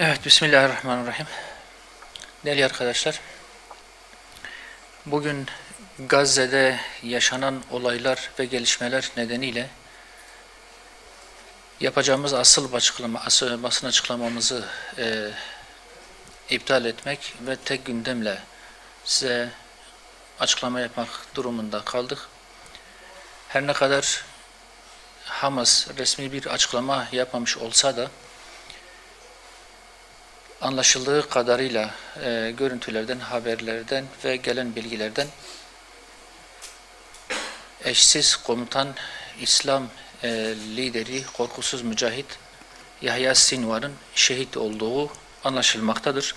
Evet, Bismillahirrahmanirrahim. Değerli arkadaşlar, bugün Gazze'de yaşanan olaylar ve gelişmeler nedeniyle yapacağımız asıl açıklama, asıl basın açıklamamızı e, iptal etmek ve tek gündemle size açıklama yapmak durumunda kaldık. Her ne kadar Hamas resmi bir açıklama yapmamış olsa da anlaşıldığı kadarıyla e, görüntülerden, haberlerden ve gelen bilgilerden eşsiz komutan İslam e, lideri, korkusuz mücahit Yahya Sinvar'ın şehit olduğu anlaşılmaktadır.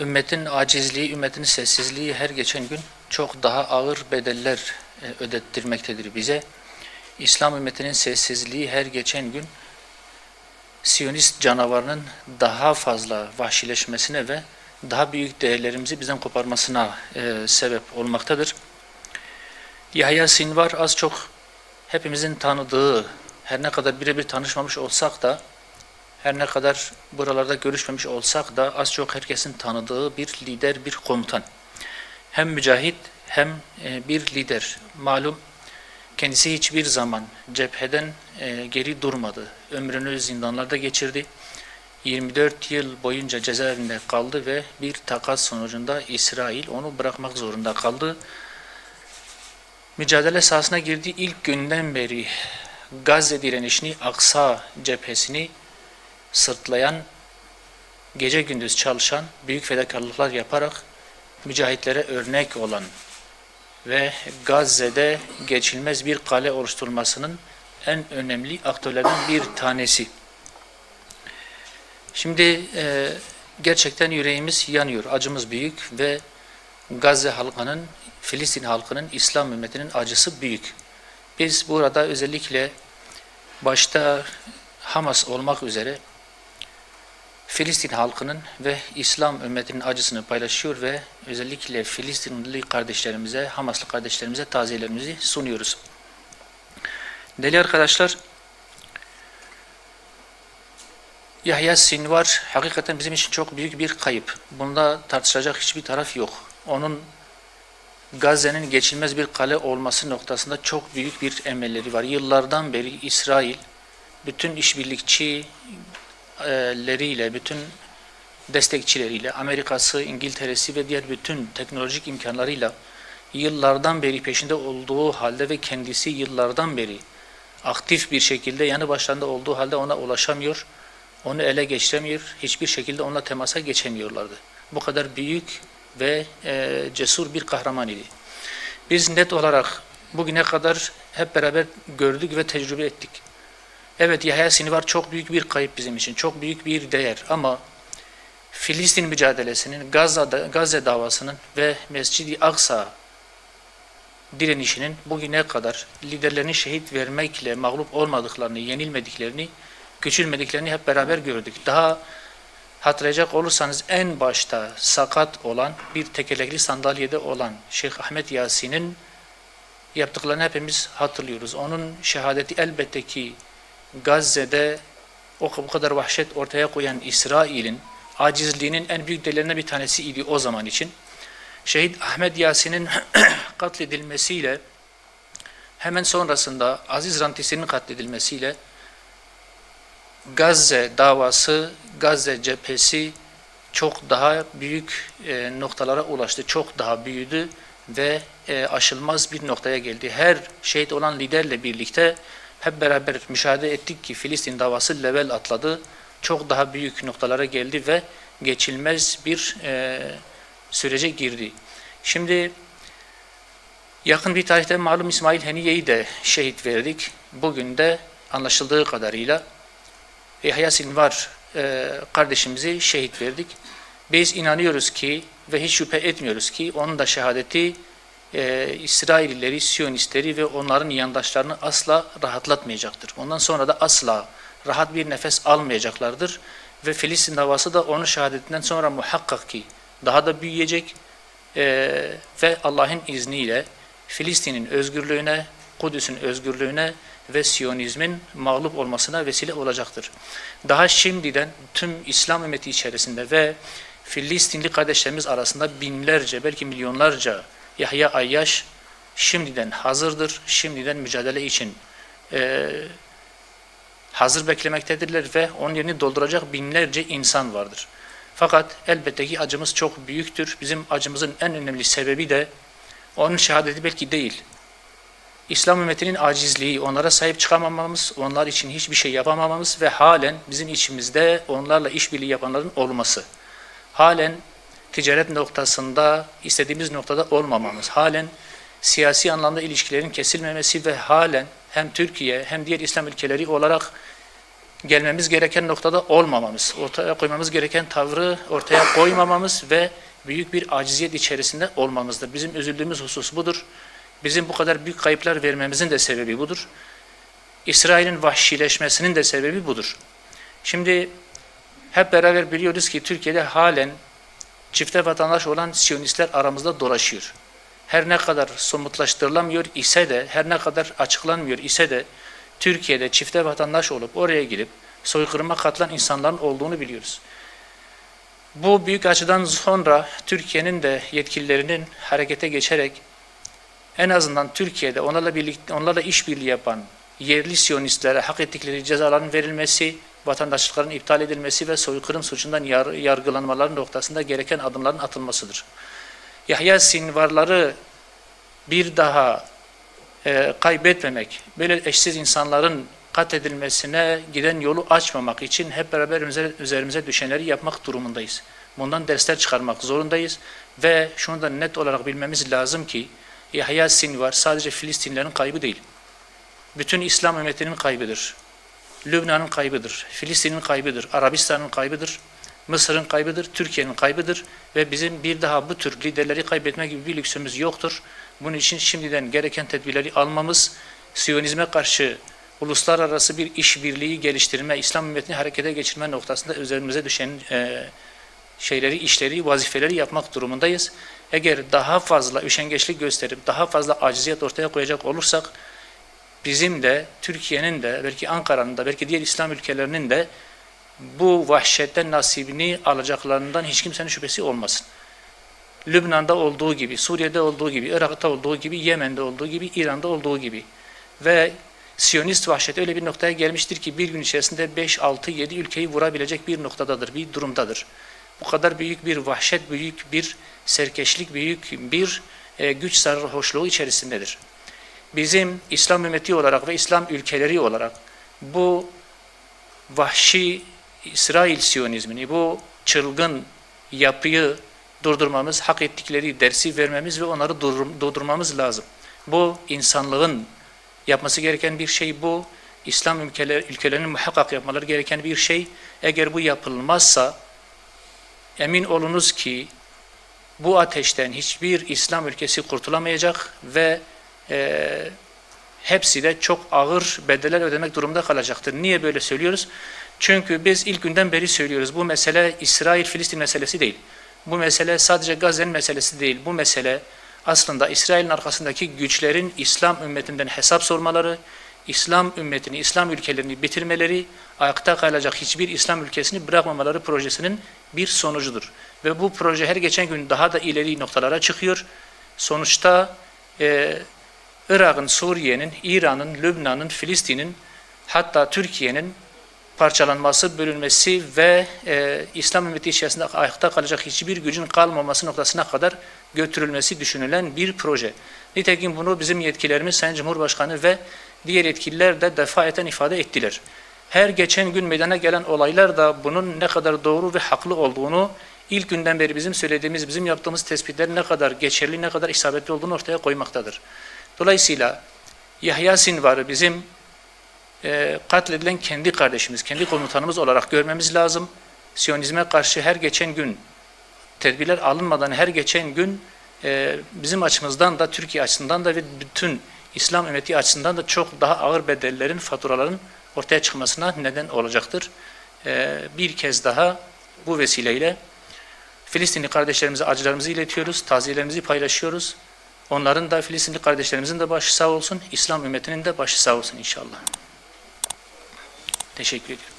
Ümmetin acizliği, ümmetin sessizliği her geçen gün çok daha ağır bedeller e, ödettirmektedir bize. İslam ümmetinin sessizliği her geçen gün Siyonist canavarının daha fazla vahşileşmesine ve daha büyük değerlerimizi bizden koparmasına e, sebep olmaktadır. Yahya Sinvar az çok hepimizin tanıdığı, her ne kadar birebir tanışmamış olsak da, her ne kadar buralarda görüşmemiş olsak da az çok herkesin tanıdığı bir lider, bir komutan. Hem mücahit hem e, bir lider. Malum Kendisi hiçbir zaman cepheden e, geri durmadı. Ömrünü zindanlarda geçirdi. 24 yıl boyunca cezaevinde kaldı ve bir takas sonucunda İsrail onu bırakmak zorunda kaldı. Mücadele sahasına girdiği ilk günden beri Gazze direnişini, Aksa cephesini sırtlayan, gece gündüz çalışan, büyük fedakarlıklar yaparak mücahitlere örnek olan ve Gazze'de geçilmez bir kale oluşturulmasının en önemli aktörlerden bir tanesi. Şimdi e, gerçekten yüreğimiz yanıyor, acımız büyük ve Gazze halkının, Filistin halkının, İslam ümmetinin acısı büyük. Biz burada özellikle başta Hamas olmak üzere Filistin halkının ve İslam ümmetinin acısını paylaşıyor ve özellikle Filistinli kardeşlerimize, Hamaslı kardeşlerimize taziyelerimizi sunuyoruz. Değerli arkadaşlar, Yahya Sinvar hakikaten bizim için çok büyük bir kayıp. Bunda tartışacak hiçbir taraf yok. Onun Gazze'nin geçilmez bir kale olması noktasında çok büyük bir emelleri var. Yıllardan beri İsrail bütün işbirlikçi leriyle, bütün destekçileriyle, Amerika'sı, İngiltere'si ve diğer bütün teknolojik imkanlarıyla yıllardan beri peşinde olduğu halde ve kendisi yıllardan beri aktif bir şekilde yanı başlarında olduğu halde ona ulaşamıyor, onu ele geçiremiyor, hiçbir şekilde onunla temasa geçemiyorlardı. Bu kadar büyük ve e, cesur bir kahraman idi. Biz net olarak bugüne kadar hep beraber gördük ve tecrübe ettik. Evet Yahya Sinivar çok büyük bir kayıp bizim için, çok büyük bir değer ama Filistin mücadelesinin, Gazze'da, Gazze davasının ve Mescid-i Aksa direnişinin bugüne kadar liderlerini şehit vermekle mağlup olmadıklarını, yenilmediklerini, küçülmediklerini hep beraber gördük. Daha hatırlayacak olursanız en başta sakat olan, bir tekerlekli sandalyede olan Şeyh Ahmet Yasin'in yaptıklarını hepimiz hatırlıyoruz. Onun şehadeti elbette ki Gazze'de o kadar vahşet ortaya koyan İsrail'in acizliğinin en büyük delillerinden bir tanesi idi o zaman için. Şehit Ahmet Yasin'in katledilmesiyle hemen sonrasında Aziz Rantisi'nin katledilmesiyle Gazze davası, Gazze cephesi çok daha büyük e, noktalara ulaştı. Çok daha büyüdü ve e, aşılmaz bir noktaya geldi. Her şehit olan liderle birlikte hep beraber müşahede ettik ki Filistin davası level atladı. Çok daha büyük noktalara geldi ve geçilmez bir e, sürece girdi. Şimdi yakın bir tarihte malum İsmail Heniye'yi de şehit verdik. Bugün de anlaşıldığı kadarıyla Yahya Sinvar e, kardeşimizi şehit verdik. Biz inanıyoruz ki ve hiç şüphe etmiyoruz ki onun da şehadeti e, İsraillileri, Siyonistleri ve onların yandaşlarını asla rahatlatmayacaktır. Ondan sonra da asla rahat bir nefes almayacaklardır. Ve Filistin davası da onun şehadetinden sonra muhakkak ki daha da büyüyecek e, ve Allah'ın izniyle Filistin'in özgürlüğüne, Kudüs'ün özgürlüğüne ve Siyonizmin mağlup olmasına vesile olacaktır. Daha şimdiden tüm İslam ümmeti içerisinde ve Filistinli kardeşlerimiz arasında binlerce belki milyonlarca Yahya Ayyaş şimdiden hazırdır, şimdiden mücadele için e, hazır beklemektedirler ve onun yerini dolduracak binlerce insan vardır. Fakat elbette ki acımız çok büyüktür. Bizim acımızın en önemli sebebi de onun şehadeti belki değil. İslam ümmetinin acizliği, onlara sahip çıkamamamız, onlar için hiçbir şey yapamamamız ve halen bizim içimizde onlarla işbirliği yapanların olması. Halen ticaret noktasında istediğimiz noktada olmamamız, halen siyasi anlamda ilişkilerin kesilmemesi ve halen hem Türkiye hem diğer İslam ülkeleri olarak gelmemiz gereken noktada olmamamız, ortaya koymamız gereken tavrı ortaya koymamamız ve büyük bir aciziyet içerisinde olmamızdır. Bizim üzüldüğümüz husus budur. Bizim bu kadar büyük kayıplar vermemizin de sebebi budur. İsrail'in vahşileşmesinin de sebebi budur. Şimdi hep beraber biliyoruz ki Türkiye'de halen çifte vatandaş olan Siyonistler aramızda dolaşıyor. Her ne kadar somutlaştırılamıyor ise de, her ne kadar açıklanmıyor ise de Türkiye'de çifte vatandaş olup oraya gidip soykırıma katılan insanların olduğunu biliyoruz. Bu büyük açıdan sonra Türkiye'nin de yetkililerinin harekete geçerek en azından Türkiye'de onlarla birlikte onlarla işbirliği yapan yerli siyonistlere hak ettikleri cezaların verilmesi, vatandaşlıkların iptal edilmesi ve soykırım suçundan yar, yargılanmaları noktasında gereken adımların atılmasıdır. Yahya Sinvarları bir daha e, kaybetmemek, böyle eşsiz insanların katledilmesine giden yolu açmamak için hep beraber üzerimize, düşenleri yapmak durumundayız. Bundan dersler çıkarmak zorundayız ve şunu da net olarak bilmemiz lazım ki Yahya Sinvar sadece Filistinlerin kaybı değil. Bütün İslam ümmetinin kaybıdır. Lübnan'ın kaybıdır, Filistin'in kaybıdır, Arabistan'ın kaybıdır, Mısır'ın kaybıdır, Türkiye'nin kaybıdır ve bizim bir daha bu tür liderleri kaybetme gibi bir lüksümüz yoktur. Bunun için şimdiden gereken tedbirleri almamız, Siyonizme karşı uluslararası bir işbirliği geliştirme, İslam ümmetini harekete geçirme noktasında üzerimize düşen e, şeyleri, işleri, vazifeleri yapmak durumundayız. Eğer daha fazla üşengeçlik gösterip daha fazla aciziyet ortaya koyacak olursak bizim de Türkiye'nin de belki Ankara'nın da belki diğer İslam ülkelerinin de bu vahşetten nasibini alacaklarından hiç kimsenin şüphesi olmasın. Lübnan'da olduğu gibi, Suriye'de olduğu gibi, Irak'ta olduğu gibi, Yemen'de olduğu gibi, İran'da olduğu gibi ve Siyonist vahşet öyle bir noktaya gelmiştir ki bir gün içerisinde 5, 6, 7 ülkeyi vurabilecek bir noktadadır, bir durumdadır. Bu kadar büyük bir vahşet, büyük bir serkeşlik, büyük bir e, güç sarhoşluğu içerisindedir. Bizim İslam ümmeti olarak ve İslam ülkeleri olarak bu vahşi İsrail Siyonizmini, bu çılgın yapıyı durdurmamız, hak ettikleri dersi vermemiz ve onları durdurmamız lazım. Bu insanlığın yapması gereken bir şey bu. İslam ülkeler, ülkelerinin muhakkak yapmaları gereken bir şey. Eğer bu yapılmazsa emin olunuz ki bu ateşten hiçbir İslam ülkesi kurtulamayacak ve e, hepsi de çok ağır bedeller ödemek durumunda kalacaktır. Niye böyle söylüyoruz? Çünkü biz ilk günden beri söylüyoruz. Bu mesele İsrail-Filistin meselesi değil. Bu mesele sadece Gazze'nin meselesi değil. Bu mesele aslında İsrail'in arkasındaki güçlerin İslam ümmetinden hesap sormaları, İslam ümmetini, İslam ülkelerini bitirmeleri, ayakta kalacak hiçbir İslam ülkesini bırakmamaları projesinin bir sonucudur. Ve bu proje her geçen gün daha da ileri noktalara çıkıyor. Sonuçta e, Irak'ın, Suriye'nin, İran'ın, Lübnan'ın, Filistin'in hatta Türkiye'nin parçalanması, bölünmesi ve e, İslam ümmeti içerisinde ayakta kalacak hiçbir gücün kalmaması noktasına kadar götürülmesi düşünülen bir proje. Nitekim bunu bizim yetkilerimiz Sayın Cumhurbaşkanı ve diğer yetkililer de defaeten ifade ettiler. Her geçen gün meydana gelen olaylar da bunun ne kadar doğru ve haklı olduğunu ilk günden beri bizim söylediğimiz, bizim yaptığımız tespitler ne kadar geçerli, ne kadar isabetli olduğunu ortaya koymaktadır. Dolayısıyla Yahya Sinvar'ı bizim e, katledilen kendi kardeşimiz, kendi komutanımız olarak görmemiz lazım. Siyonizme karşı her geçen gün tedbirler alınmadan her geçen gün e, bizim açımızdan da Türkiye açısından da ve bütün İslam ümmeti açısından da çok daha ağır bedellerin, faturaların ortaya çıkmasına neden olacaktır. E, bir kez daha bu vesileyle Filistinli kardeşlerimize acılarımızı iletiyoruz, taziyelerimizi paylaşıyoruz. Onların da Filistinli kardeşlerimizin de başı sağ olsun, İslam ümmetinin de başı sağ olsun inşallah. Teşekkür ediyorum.